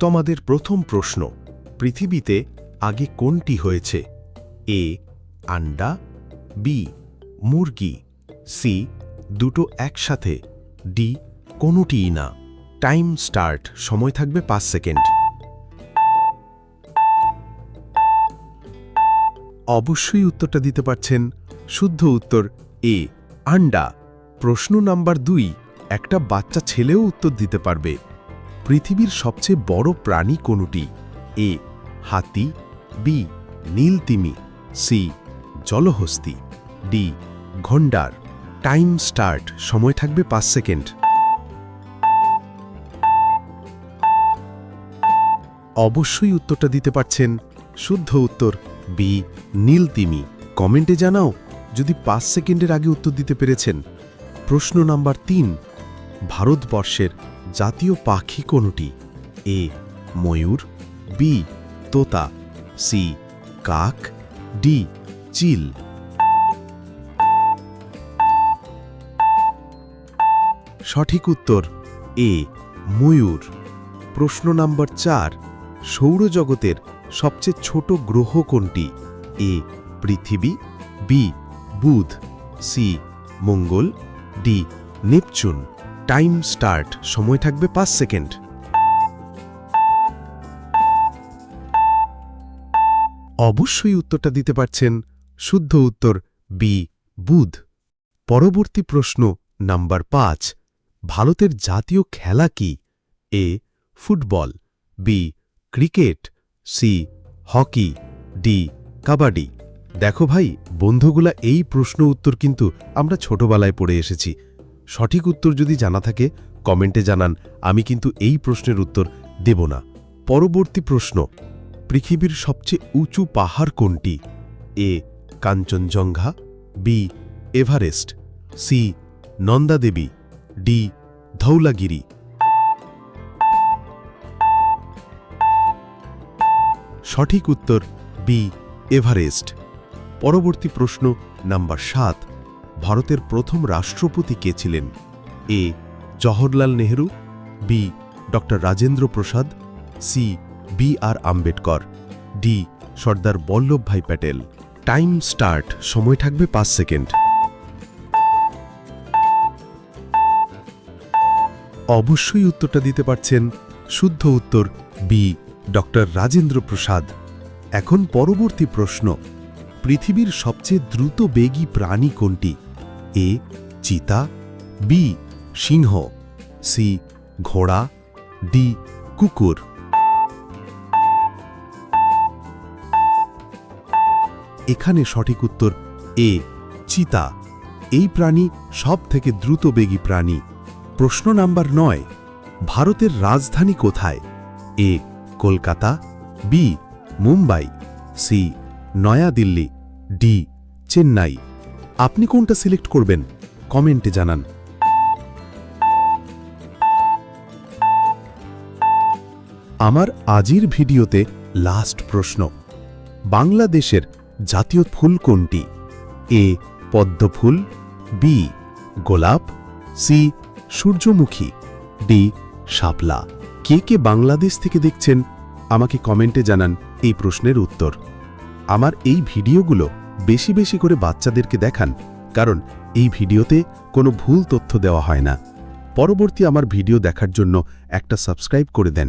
তোমাদের প্রথম প্রশ্ন, পৃথিবীতে আগে কোনটি হয়েছে? এ, আন্ডা, বি, মুরগি, সি, দুটো একসাথে, ডি, কোনোটিই না। টাইম স্টার্ট, সময় থাকবে পাঁচ সেকেন্ড। অবশ্যই উত্তরটা দিতে পারছেন। শুদ্ধ উত্তর, এ, আন্ডা। প্রশ্ন নাম্বার দুই, একটা বাচ্চা ছেলেও উত্তর দিতে পারবে। পৃথিবীর সবচেয়ে বড় প্রাণী কোনটি? এ, হাতি, বি, নীলতিমি, সি, জলহস্তি, ডি ঘণ্ডার টাইম স্টার্ট, সময় থাকবে পাঁচ সেকেন্ড। অবশ্যই উত্তরটা দিতে পারছেন। শুদ্ধ উত্তর, বি, নীলতিমি। কমেন্টে জানাও, যদি পাঁচ সেকেন্ডের আগে উত্তর দিতে পেরেছেন। প্রশ্ন নাম্বার তিন, ভারতবর্ষের জাতীয় পাখি কোনটি? এ, ময়ূর, বি, তোতা, সি, কাক, ডি, চিল। সঠিক উত্তর, এ, ময়ূর। প্রশ্ন নাম্বার চার, সৌরজগতের সবচেয়ে ছোট গ্রহ কোনটি? এ, পৃথিবী, বি, বুধ, সি, মঙ্গল, ডি, নেপচুন। টাইম স্টার্ট, সময় থাকবে পাঁচ সেকেন্ড। অবশ্যই উত্তরটা দিতে পারছেন শুদ্ধ উত্তর বি, বুধ। পরবর্তী প্রশ্ন নাম্বার পাঁচ, ভারতের জাতীয় খেলা কি? A, football, B, cricket, C, hockey, D, kabaddi. দেখো ভাই, বন্ধুগুলা এই প্রশ্ন উত্তর কিন্তু আমরা ছোটবেলায় পড়ে এসেছি। সঠিক উত্তর যদি জানা থাকে, কমেন্টে জানান। আমি কিন্তু এই প্রশ্নের উত্তর দেব না। পরবর্তী প্রশ্ন, পৃথিবীর সবচেয়ে উঁচু পাহাড় কোনটি? A, Kanchenjunga, B, Everest, C, Nanda Devi, D, Dhaulagiri. সঠিক উত্তর, বি, এভারেস্ট। পরবর্তী প্রশ্ন নাম্বার সাত ভারতের প্রথম রাষ্ট্রপতি কে ছিলেন? এ. জওহরলাল নেহরু, বি. ড Rajendra Prasad, C. B R Ambedkar, D. Sardar Vallabhbhai Patel. Time start, সময় থাকবে পাঁচ সেকেন্ড। অবশ্যই উত্তরটা দিতে পারছেন শুদ্ধ উত্তর বি. ডক্টর রাজেন্দ্র প্রসাদ। এখন পরবর্তী প্রশ্ন, পৃথিবীর সবচেয়ে দ্রুত বেগী প্রাণী কোনটি? এ, চিতা, বি, সিংহ, সি, ঘোড়া, ডি, কুকুর। এখানে সঠিক উত্তর এ, চিতা। এই প্রাণী সব থেকে দ্রুতবেগী প্রাণী। প্রশ্ন নাম্বার নয়, ভারতের রাজধানী কোথায়? A, Kolkata, B, Mumbai, C, New Delhi, D, Chennai. আপনি কোনটা সিলেক্ট করবেন? কমেন্টে জানান। আমার আজির ভিডিওতে লাস্ট প্রশ্ন। বাংলাদেশের জাতীয় ফুল কোনটি? এ, পদ্মফুল বি গোলাপ সি সূর্যমুখী ডি শাপলা। কে কে বাংলাদেশ থেকে দেখছেন, আমাকে কমেন্টে জানান এই প্রশ্নের উত্তর। আমার এই ভিডিওগুলো বেশি বেশি করে বাচ্চাদেরকে দেখান, কারণ এই ভিডিওতে কোনো ভুল তথ্য দেওয়া হয় না। পরবর্তী আমার ভিডিও দেখার জন্য একটা সাবস্ক্রাইব করে দেন।